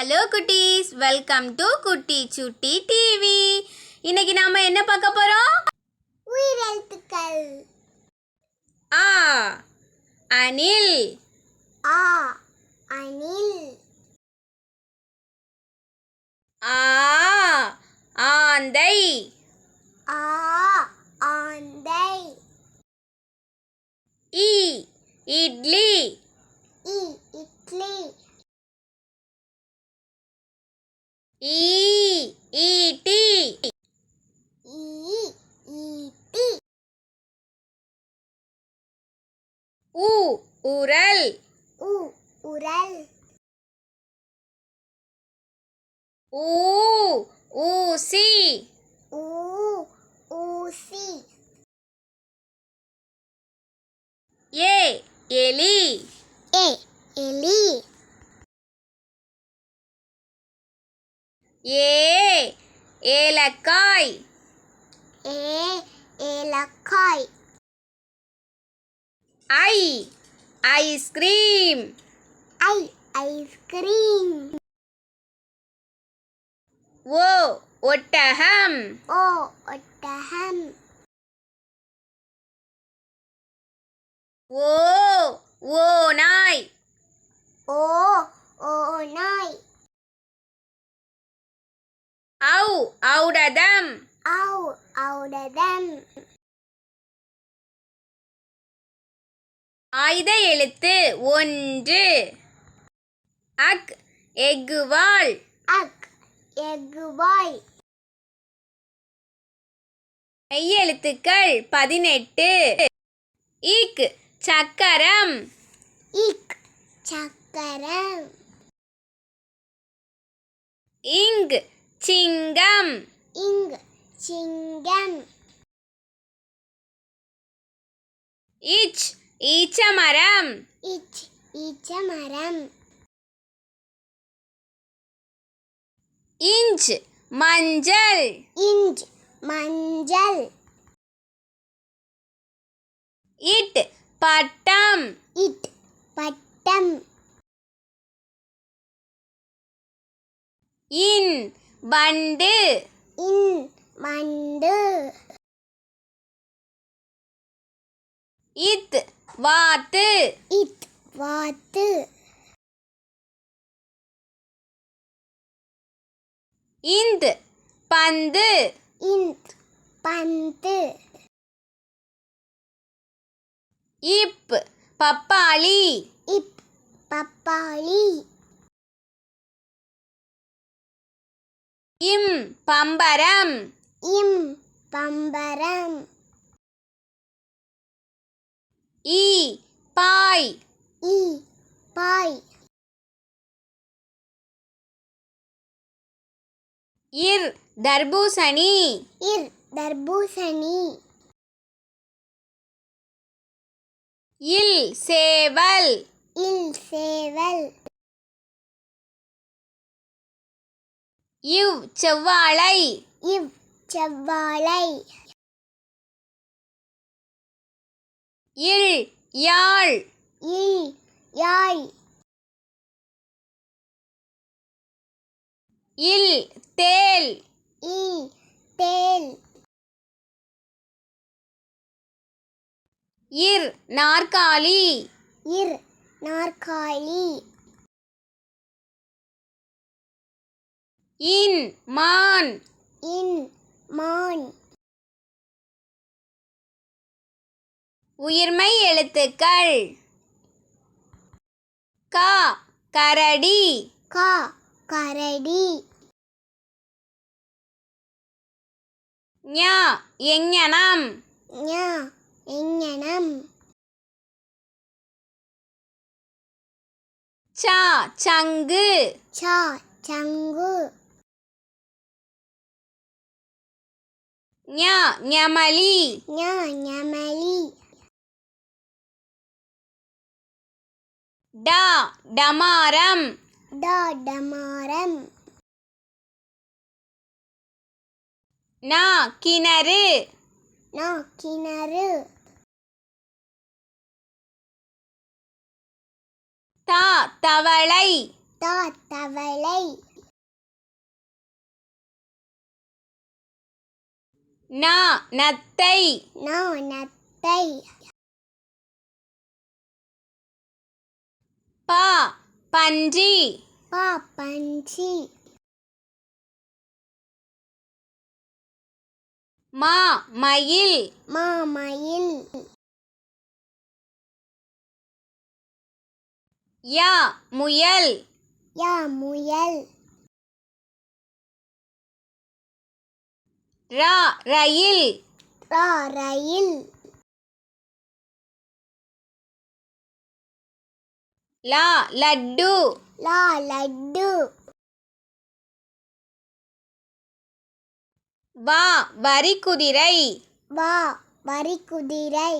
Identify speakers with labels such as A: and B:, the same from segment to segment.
A: Hello குட்டீஸ். Welcome to குட்டி சுட்டி டிவி இன்னைக்கு நாம என்ன பார்க்க போறோம்?
B: உயிரெழுத்துக்கள்.
A: ஆ அனில்
B: ஆ அணில்.
A: ஆ ஆந்தை.
B: ஆ ஆந்தை.
A: இ இட்லி.
B: இ இட்லி.
A: ஈட்டி
B: ஈட்டி
A: உ உரல்.
B: உ உரல்.
A: ஊ ஊசி.
B: ஊ ஊசி.
A: ஏ எலி.
B: ஏ எலி.
A: ஏ ஏலக்காய்.
B: ஏ ஏலக்காய்.
A: ஐ ஐஸ்கிரீம்.
B: ஐ ஐஸ்கிரீம்.
A: ஓ ஒட்டகம்.
B: ஓ ஒட்டகம்.
A: ஓ ஓநாய்.
B: ஓ ஓநாய்.
A: ஔ ஔடதம்
B: ஔ ஔடதம்
A: ஆயுத எழுத்து ஒன்று. அக் எக்குவாள்
B: அக் எக்குவாய்
A: மெய்யெழுத்துக்கள் பதினெட்டு. இக் சக்கரம்.
B: இக் சக்கரம்.
A: இங் சிங்கம்.
B: இங் சிங்கம்.
A: இச் ஈச்சமரம்.
B: இச் ஈச்சமரம்.
A: இஞ்ச் மஞ்சள்.
B: இஞ்ச் மஞ்சள்.
A: இட் பட்டம்.
B: இட் பட்டம்.
A: இன் வண்டு
B: இன் மண்டு.
A: இத் வாத்து.
B: இத் வாத்து.
A: இந்த் பந்து.
B: இந்த் பந்து.
A: இப் பப்பாளி.
B: இப் பப்பாளி.
A: இம் பம்பரம்
B: இம் பம்பரம்
A: ஈ பாய்
B: இ பாய்
A: இர் தர்பூசணி
B: இர் தர்பூசணி
A: இல் சேவல்
B: இல் சேவல்
A: இவ் செவ்வாழை.
B: இவ் செவ்வாழை.
A: இல் யாழ்.
B: இல் யாழ்.
A: இல் தேல்.
B: இல் தேல்.
A: இர் நாற்காலி.
B: இர் நாற்காலி.
A: இன் மான்.
B: இன் மான்.
A: உயிர்மை எழுத்துக்கள். கா கரடி.
B: கா கரடி.
A: ஞா எஞ்ஞனம்.
B: ஞா எஞ்ஞனம்.
A: சா சங்கு.
B: சா சங்கு.
A: ஞா ஞமலி
B: ஞா ஞமலி
A: டா டமாரம்
B: டா டமாரம்
A: நா கிணறு
B: நா கிணறு
A: தா தவளை
B: தா தவளை
A: நா நத்தை.
B: நா நத்தை.
A: பா பன்றி.
B: பா பஞ்சி
A: மா மயில்.
B: மா மயில்.
A: யா முயல்.
B: யா முயல்.
A: ரா ரயில்.
B: ரா ரயில்.
A: லா லட்டு.
B: லா லட்டு.
A: வா வரிக்குதிரை
B: வா வரிக்குதிரை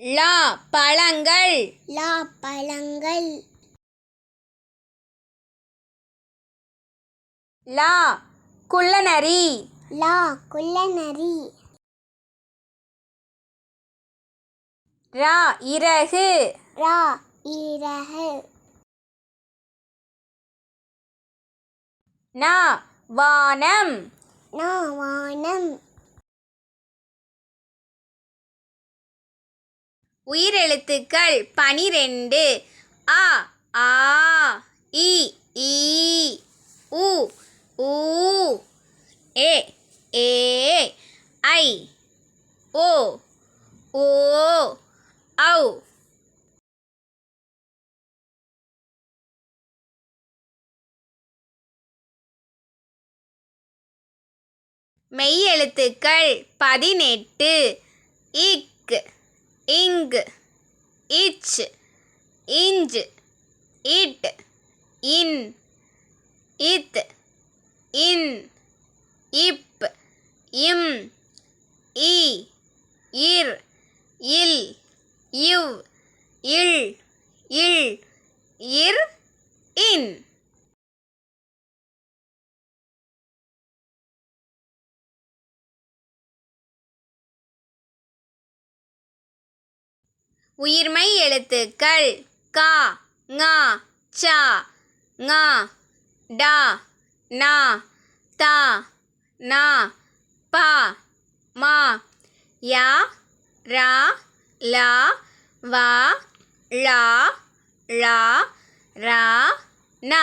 A: லா பழங்கள்.
B: லா பழங்கள்.
A: லா குள்ளநரி.
B: லா குள்ளநரி.
A: ரா இறகு.
B: ரா இறகு.
A: நா வானம்.
B: நா வானம்.
A: உயிரெழுத்துக்கள் பனிரெண்டு. அ ஆ இ ஈ உ ஊ ஏ ஏ ஐ ஓ ஓ ஔ. மெய்யெழுத்துக்கள் பதினெட்டு. இக் இங் இச் இஞ்ச் இட் இன் இத். இன் இப் இம் இ இர் இல் இவ் இல் இல் இர் இன். உயிர்மை எழுத்துக்கள் கா ஙா சா ஙா டா நா தா நா பா மா யா ரா லா வா ழா ழா ரா நா.